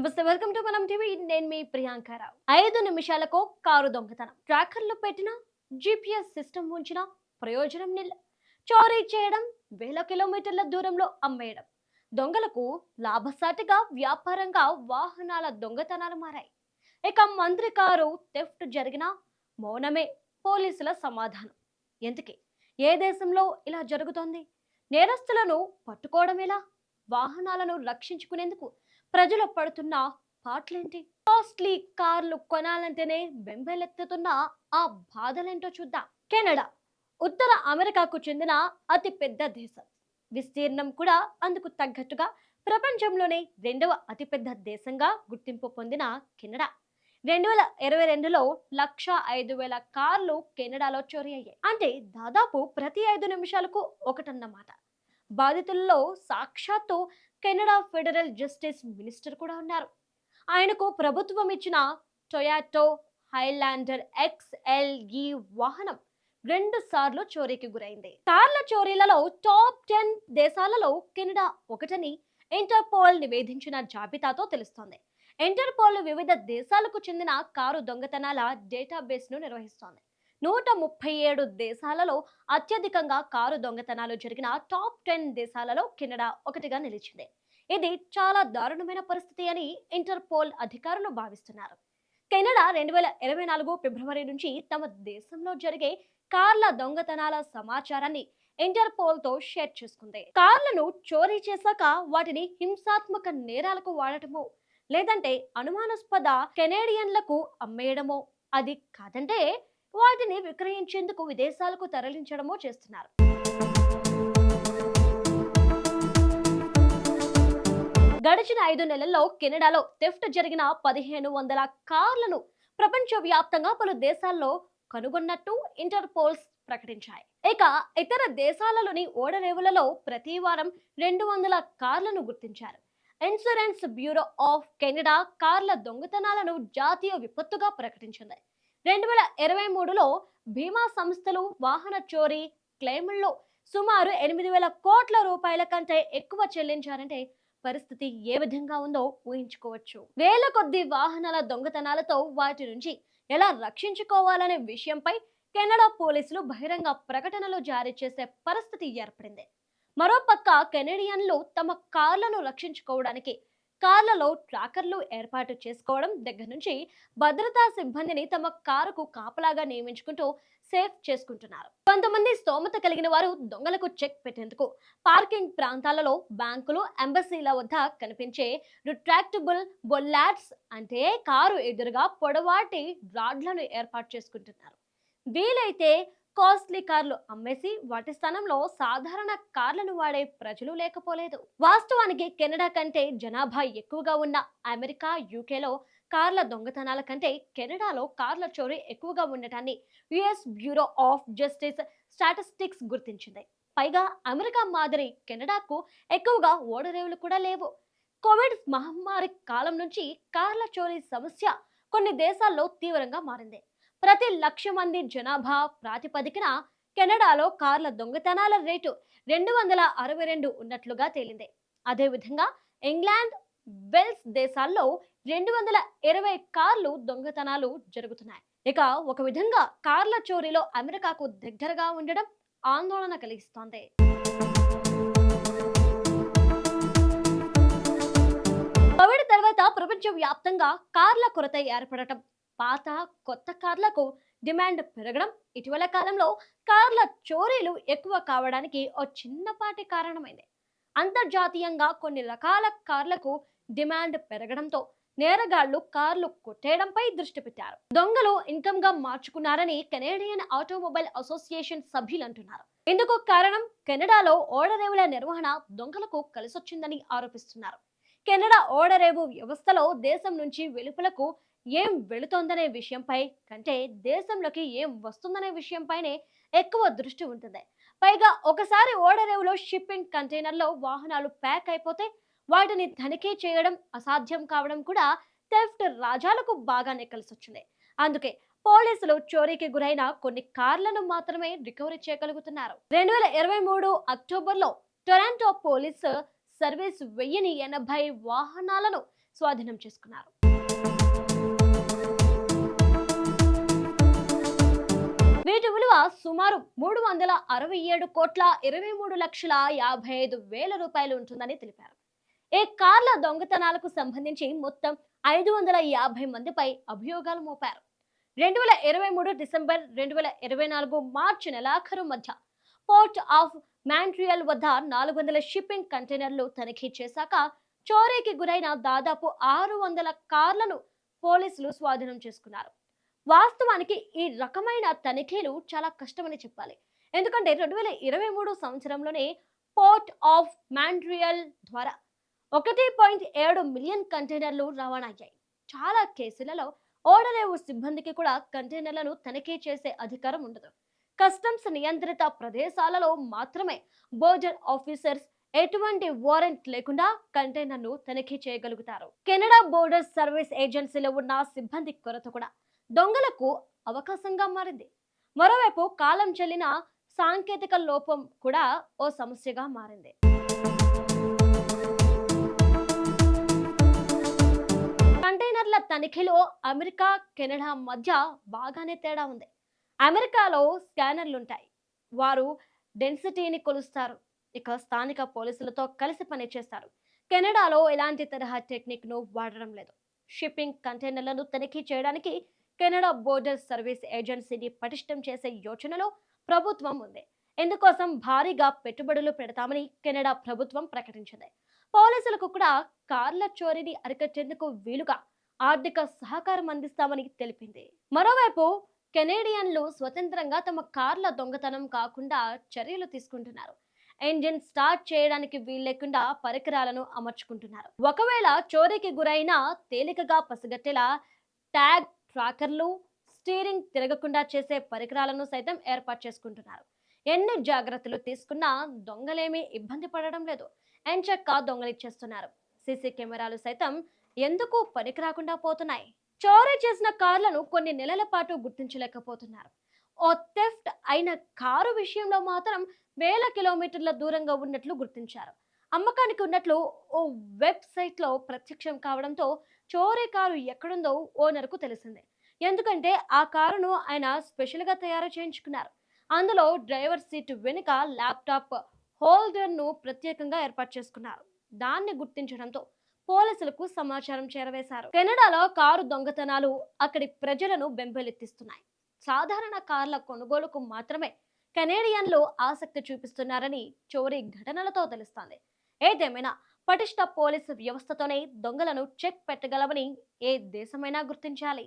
నమస్తే welcome to మనం TV. నేను మీ ప్రియాంకారావు ఐదు నిమిషాలకు కారు దొంగతనం. ట్రాకర్లు పెట్టిన జిపిఎస్ సిస్టమ్ ఉంచిన ప్రయోజనం నిల్ చోరీ చేయడం వేల కిలోమీటర్ల దూరంలో అమ్మేయడం. దొంగలకు లాభసాటిగా వ్యాపారంగా వాహనాల దొంగతనాలు మారాయి. ఇక మంత్రి కారు థెఫ్ట్ జరిగిన మౌనమే పోలీసుల సమాధానం. ఎందుకే? ఏ దేశంలో ఇలా జరుగుతోంది? నేరస్తులను పట్టుకోవడం ఎలా? వాహనాలను రక్షించుకునేందుకు ప్రజలు పడుతున్న పాటలేంటి? కాస్ట్లీ కార్లు కొనాలంటేనే బెంబెలెత్తుతున్న ఆ బాధలేంటో చూద్దాం. కెనడా ఉత్తర అమెరికాకు చెందిన అతి పెద్ద దేశం. విస్తీర్ణం కూడా అందుకు తగ్గట్టుగా ప్రపంచంలోనే రెండవ అతిపెద్ద దేశంగా గుర్తింపు పొందిన కెనడా. రెండు వేల ఇరవై రెండులో లక్ష ఐదు వేల కార్లు కెనడాలో చోరీ అయ్యాయి. అంటే దాదాపు ప్రతి ఐదు నిమిషాలకు ఒకటన్నమాట. బాధితుల్లో సాక్షాత్తు కెనడా ఫెడరల్ జస్టిస్ మినిస్టర్ కూడా ఉన్నారు. ఆయనకు ప్రభుత్వం ఇచ్చిన టొయాటో హైలాండర్ ఎక్స్ఎల్ఈ వాహనం రెండు సార్లు చోరీకి గురైంది. కార్ల చోరీలలో టాప్ టెన్ దేశాలలో కెనడా ఒకటని ఇంటర్పోల్ నివేదించిన జాబితాతో తెలుస్తోంది. ఇంటర్పోల్ వివిధ దేశాలకు చెందిన కారు దొంగతనాల డేటాబేస్ను నిర్వహిస్తోంది. నూట ముప్పై ఏడు దేశాలలో అత్యధికంగా కారు దొంగతనాలు జరిగిన టాప్ టెన్ దేశాలలో కెనడా ఒకటిగా నిలిచింది. ఇది చాలా దారుణమైన పరిస్థితి అని ఇంటర్పోల్ అధికారులు భావిస్తున్నారు. కెనడా రెండు వేల ఇరవై నాలుగు ఫిబ్రవరి నుంచి తమ దేశంలో జరిగే కార్ల దొంగతనాల సమాచారాన్ని ఇంటర్పోల్తో షేర్ చేసుకుంది. కార్లను చోరీ చేశాక వాటిని హింసాత్మక నేరాలకు వాడటమో లేదంటే అనుమానాస్పద కెనేడియన్లకు అమ్మేయడమో అది కాదంటే వాటిని విక్రయించేందుకు విదేశాలకు తరలించడమో చేస్తున్నారు. గడిచిన ఐదు నెలల్లో కెనడాలో థెఫ్ట్ జరిగిన పదిహేను వందల కార్లను ప్రపంచవ్యాప్తంగా పలు దేశాల్లో కనుగొన్నట్టు ఇంటర్పోల్స్ ప్రకటించాయి. ఇక ఇతర దేశాలలోని ఓడరేవులలో ప్రతి వారం రెండు వందల కార్లను గుర్తించారు. ఇన్సూరెన్స్ బ్యూరో ఆఫ్ కెనడా కార్ల దొంగతనాలను జాతీయ విపత్తుగా ప్రకటించింది. రెండు వేల ఇరవై మూడులో బీమా సంస్థలు వాహన చోరీ క్లెయిముల్లో సుమారు ఎనిమిది వేల కోట్ల రూపాయల కంటే ఎక్కువ చెల్లించారంటే పరిస్థితి ఏ విధంగా ఉందో ఊహించుకోవచ్చు. వేల కొద్ది వాహనాల దొంగతనాలతో వాటి నుంచి ఎలా రక్షించుకోవాలనే విషయంపై కెనడా పోలీసులు బహిరంగ ప్రకటనలు జారీ చేసే పరిస్థితి ఏర్పడింది. మరోపక్క కెనడియన్లు తమ కార్లను రక్షించుకోవడానికి కార్లలో ట్రాకర్లు ఏర్పాటు చేసుకోవడం దగ్గర నుంచి భద్రతా సిబ్బందిని తమ కారుకు కాపలాగా నియమించుకుంటూ సేఫ్ చేసుకుంటున్నారు. కొంతమంది స్తోమత కలిగిన వారు దొంగలకు చెక్ పెట్టేందుకు పార్కింగ్ ప్రాంతాలలో బ్యాంకులు ఎంబసీల వద్ద కనిపించే రిట్రాక్టబుల్ బొల్లాట్స్ అంటే కారు ఎదురుగా పొడవాటి రాడ్లను ఏర్పాటు చేసుకుంటున్నారు. వీలైతే కాస్ట్లీ కార్లు అమ్మేసి వాటి స్థానంలో సాధారణ కార్లను వాడే ప్రజలు లేకపోలేదు. వాస్తవానికి కెనడా కంటే జనాభా ఎక్కువగా ఉన్న అమెరికా యూకేలో కార్ల దొంగతనాల కంటే కెనడాలో కార్ల చోరీ ఎక్కువగా ఉండటాన్ని US bureau of justice statistics గుర్తించింది. పైగా అమెరికా మాదిరి కెనడాకు ఎక్కువగా ఓడరేవులు కూడా లేవు. కోవిడ్ మహమ్మారి కాలం నుంచి కార్ల చోరీ సమస్య కొన్ని దేశాల్లో తీవ్రంగా మారింది. ప్రతి లక్ష మంది జనాభా ప్రాతిపదికన కెనడాలో కార్ల దొంగతనాల రేటు రెండు వందల అరవై రెండు ఉన్నట్లుగా తేలింది. అదేవిధంగా ఇంగ్లాండ్ వెల్స్ దేశాల్లో రెండు వందల ఇరవై కార్లు దొంగతనాలు జరుగుతున్నాయి. ఇక ఒక విధంగా కార్ల చోరీలో అమెరికాకు దగ్గరగా ఉండడం ఆందోళన కలిగిస్తోంది. కోవిడ్ తర్వాత ప్రపంచ వ్యాప్తంగా కార్ల కొరత ఏర్పడటం పాత కొత్త కార్లకు డిమాండ్ పెరగడం ఇటీవల కాలంలో కార్ల చోరీలు ఎక్కువ కావడానికి ఓ చిన్నపాటి కారణమైంది. అంతర్జాతీయంగా కొన్ని రకాల కార్లకు డిమాండ్ పెరగడంతో నేరగాళ్ళు కార్లు కొట్టేయడంపై దృష్టి పెట్టారు. దొంగలు ఇన్కమ్గా మార్చుకున్నారని కెనేడియన్ ఆటోమొబైల్ అసోసియేషన్ సభ్యులు అంటున్నారు. ఇందుకు కారణం కెనడాలో ఓడరేవుల నిర్వహణ దొంగలకు కలిసొచ్చిందని ఆరోపిస్తున్నారు. కెనడా ఓడరేవు వ్యవస్థలో దేశం నుంచి వెలుపలకు ఏం వెళుతోందనే విషయంపై కంటే దేశంలోకి ఏం వస్తుందనే విషయంపైనే ఎక్కువ దృష్టి ఉంటుంది. పైగా ఒకసారి ఓడరేవులో షిప్పింగ్ కంటైనర్లో వాహనాలు ప్యాక్ అయిపోతే వాటిని తనిఖీ చేయడం అసాధ్యం కావడం కూడా థెఫ్ట్ రాజాలకు బాగానే కలిసొచ్చింది. అందుకే పోలీసులు చోరీకి గురైన కొన్ని కార్లను మాత్రమే రికవరీ చేయగలుగుతున్నారు. రెండు వేల ఇరవై మూడు అక్టోబర్లో టొరాంటో పోలీసు సర్వీస్ వెయ్యిని ఎనభై వాహనాలను స్వాధీనం చేసుకున్నారు. వీటి విలువ సుమారు మూడు వందల అరవై ఏడు కోట్ల ఇరవై మూడు లక్షల యాభై ఐదు వేల రూపాయలు ఉంటుందని తెలిపారు. ఈ కార్ల దొంగతనాలకు సంబంధించి మొత్తం ఐదు వందల యాభై మందిపై అభియోగాలు మోపారు. రెండు వేల ఇరవై మూడు డిసెంబర్ రెండు వేల ఇరవై నాలుగు మార్చి నెలాఖరు మధ్య పోర్ట్ ఆఫ్ మాంట్రియల్ వద్ద నాలుగు వందల షిప్పింగ్ కంటైనర్లు తనిఖీ చేశాక చోరీకి గురైన దాదాపు ఆరు వందల కార్లను పోలీసులు స్వాధీనం చేసుకున్నారు. వాస్తవానికి ఈ రకమైన తనిఖీలు చాలా కష్టమని చెప్పాలి. ఎందుకంటే రెండు వేల ఇరవై మూడు సంవత్సరంలోనే పోర్ట్ ఆఫ్ మాండ్రియల్ ద్వారా ఒకటి పాయింట్ ఏడు మిలియన్ కంటైనర్లు రవాణా అయ్యాయి. చాలా కేసులలో ఓడరేవు సిబ్బందికి కూడా కంటైనర్లను తనిఖీ చేసే అధికారం ఉండదు. కస్టమ్స్ నియంత్రిత ప్రదేశాలలో మాత్రమే బోర్డర్ ఆఫీసర్స్ ఎటువంటి వారెంట్ లేకుండా కంటైనర్ను తనిఖీ చేయగలుగుతారు. కెనడా బోర్డర్ సర్వీస్ ఏజెన్సీలో ఉన్న సిబ్బంది కొరత కూడా దొంగలకు అవకాశంగా మారింది. మరోవైపు కాలం చెల్లిన సాంకేతిక లోపం కూడా ఓ సమస్యగా మారింది. కంటైనర్ల తనిఖీలో అమెరికా కెనడా మధ్య బాగానే తేడా ఉంది. అమెరికాలో స్కానర్లు ఉంటాయి వారు డెన్సిటీని కొలుస్తారు. ఇక స్థానిక పోలీసులతో కలిసి పనిచేస్తారు కెనడాలో ఎలాంటి తరహా టెక్నిక్ను వాడడం లేదు. షిప్పింగ్ కంటైనర్లను తనిఖీ చేయడానికి కెనడా బోర్డర్ సర్వీస్ ఏజెన్సీని పటిష్టం చేసే యోచనలో ప్రభుత్వం ఉంది. ఇందుకోసం భారీగా పెట్టుబడులు పెడతామని కెనడా ప్రభుత్వం ప్రకటించింది. పోలీసులకు కూడా కార్ల చోరీని అరికట్టేందుకు వీలుగా ఆర్థిక సహకారం అందిస్తామని తెలిపింది. మరోవైపు కెనేడియన్లు స్వతంత్రంగా తమ కార్ల దొంగతనం కాకుండా చర్యలు తీసుకుంటున్నారు. ఇంజిన్ స్టార్ట్ చేయడానికి వీల్లేకుండా పరికరాలను అమర్చుకుంటున్నారు. ఒకవేళ చోరీకి గురైన తేలికగా పసిగట్టేలా ట్యాగ్ ట్రాకర్లు స్టీరింగ్ తిరగకుండా చేసే పరికరాలను సైతం ఏర్పాటు చేసుకుంటున్నారు. ఎన్ని జాగ్రత్తలు తీసుకున్నా దొంగలేమీ ఇబ్బంది పడడం లేదు. ఎంచక్క దొంగలిచ్చేస్తున్నారు సీసీ కెమెరాలు సైతం ఎందుకు పనికిరాకుండా పోతున్నాయి? చోరీ చేసిన కార్లను కొన్ని నెలల పాటు గుర్తించలేకపోతున్నారు. ఓ థెఫ్ట్ అయిన కారు విషయంలో మాత్రం వేల కిలోమీటర్ల దూరంగా ఉన్నట్లు గుర్తించారు. అమ్మకానికి ఉన్నట్లు ఓ వెబ్సైట్లో ప్రత్యక్షం కావడంతో చోరీ కారు ఎక్కడుందో ఓనర్కు తెలిసింది. ఎందుకంటే ఆ కారును ఆయన స్పెషల్గా తయారు చేయించుకున్నారు. అందులో డ్రైవర్ సీట్ వెనుక ల్యాప్టాప్ హోల్డర్ను ప్రత్యేకంగా ఏర్పాటు చేసుకున్నారు. దాన్ని గుర్తించడంతో పోలీసులకు సమాచారం చేరవేశారు. కెనడాలో కారు దొంగతనాలు అక్కడి ప్రజలను బెంబేలెత్తిస్తున్నాయి. సాధారణ కార్ల కొనుగోలుకు మాత్రమే కెనేడియన్లు ఆసక్తి చూపిస్తున్నారని చోరీ ఘటనలతో తెలుస్తోంది. ఏదేమైనా పటిష్ట పోలీసు వ్యవస్థతోనే దొంగలను చెక్ పెట్టగలవని ఏ దేశమైనా గుర్తించాలి.